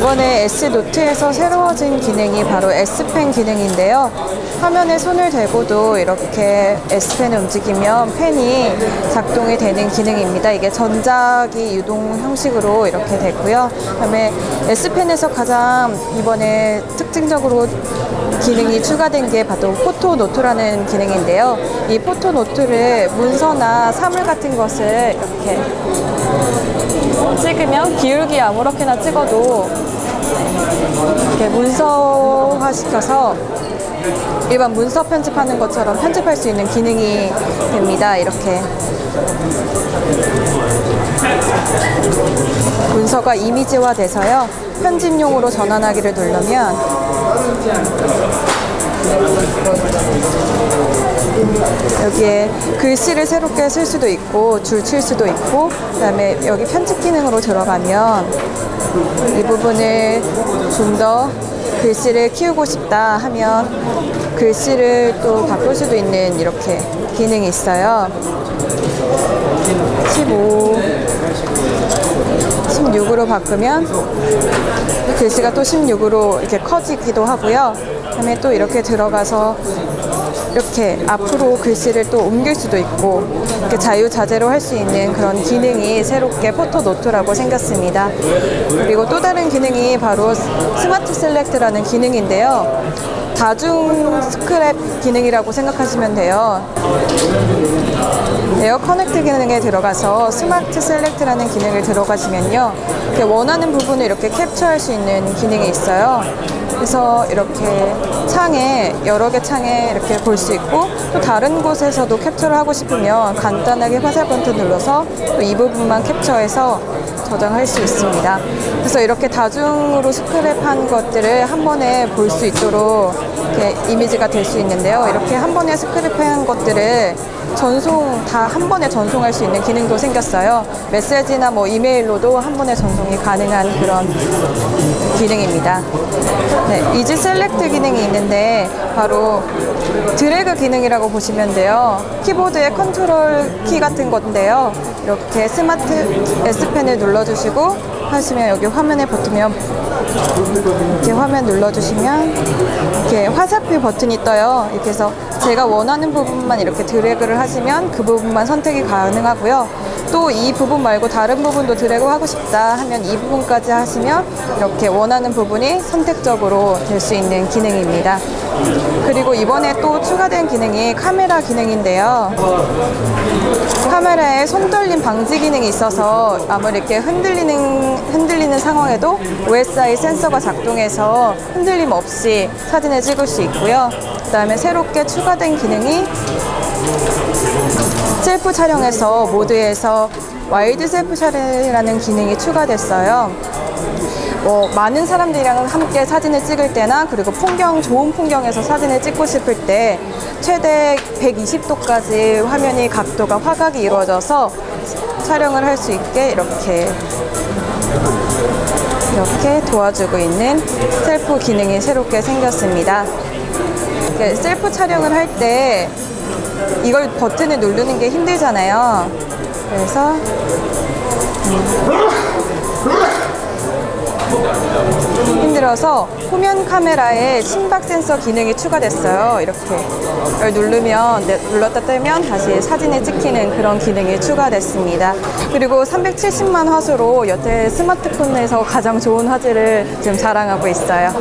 이번에 S노트에서 새로워진 기능이 바로 S펜 기능인데요. 화면에 손을 대고도 이렇게 S펜을 움직이면 펜이 작동이 되는 기능입니다. 이게 전자기 유동 형식으로 이렇게 됐고요. 그다음에 S펜에서 가장 이번에 특징적으로 기능이 추가된 게 바로 포토노트라는 기능인데요. 이 포토노트를 문서나 사물 같은 것을 이렇게 찍으면 기울기 아무렇게나 찍어도 이렇게 문서화 시켜서 일반 문서 편집하는 것처럼 편집할 수 있는 기능이 됩니다. 이렇게 문서가 이미지화 돼서요. 편집용으로 전환하기를 누르면 여기에 글씨를 새롭게 쓸 수도 있고 줄 칠 수도 있고 그다음에 여기 편집 기능으로 들어가면 이 부분을 좀 더 글씨를 키우고 싶다 하면 글씨를 또 바꿀 수도 있는 이렇게 기능이 있어요. 15 16으로 바꾸면 글씨가 또 16으로 이렇게 커지기도 하고요. 그다음에 또 이렇게 들어가서 이렇게 앞으로 글씨를 또 옮길 수도 있고 이렇게 자유자재로 할 수 있는 그런 기능이 새롭게 포토노트라고 생겼습니다. 그리고 또 다른 기능이 바로 스마트 셀렉트라는 기능인데요. 다중 스크랩 기능이라고 생각하시면 돼요. 에어 커넥트 기능에 들어가서 스마트 셀렉트라는 기능을 들어가시면요. 원하는 부분을 이렇게 캡처할 수 있는 기능이 있어요. 그래서 이렇게 창에 여러 개 창에 이렇게 볼 수 있고 또 다른 곳에서도 캡처를 하고 싶으면 간단하게 화살 버튼 눌러서 또 이 부분만 캡처해서 저장할 수 있습니다. 그래서 이렇게 다중으로 스크랩한 것들을 한 번에 볼 수 있도록 이렇게 이미지가 될 수 있는데요. 이렇게 한 번에 스크랩한 것들을 전송 다 한 번에 전송할 수 있는 기능도 생겼어요. 메시지나 뭐 이메일로도 한 번에 전송이 가능한 그런 기능입니다. 네, 이지 셀렉트 기능이 있는데 바로 드래그 기능이라고 보시면 돼요. 키보드의 컨트롤 키 같은 건데요. 이렇게 스마트 S펜을 눌러주시고 하시면 여기 화면에 버티면 이렇게 화면 눌러주시면 이렇게 화살표 버튼이 떠요. 이렇게 해서 제가 원하는 부분만 이렇게 드래그를 하시면 그 부분만 선택이 가능하고요. 또 이 부분 말고 다른 부분도 드래그 하고 싶다 하면 이 부분까지 하시면 이렇게 원하는 부분이 선택적으로 될 수 있는 기능입니다. 그리고 이번에 또 추가된 기능이 카메라 기능인데요. 카메라에 손떨림 방지 기능이 있어서 아무리 이렇게 흔들리는 흔들리는 상황에도 OSI 센서가 작동해서 흔들림 없이 사진을 찍을 수 있고요. 그 다음에 새롭게 추가된 기능이 셀프 촬영에서 모드에서 와이드 셀프 촬영이라는 기능이 추가됐어요. 뭐 많은 사람들이랑 함께 사진을 찍을 때나 그리고 풍경 좋은 풍경에서 사진을 찍고 싶을 때 최대 120도까지 화면이 각도가 화각이 이루어져서 촬영을 할 수 있게 이렇게 이렇게 도와주고 있는 셀프 기능이 새롭게 생겼습니다. 셀프 촬영을 할 때 이걸 버튼을 누르는 게 힘들잖아요. 그래서 힘들어서 후면 카메라에 심박 센서 기능이 추가됐어요. 이렇게 누르면 네, 눌렀다 떼면 다시 사진이 찍히는 그런 기능이 추가됐습니다. 그리고 370만 화소로 여태 스마트폰에서 가장 좋은 화질을 지금 자랑하고 있어요.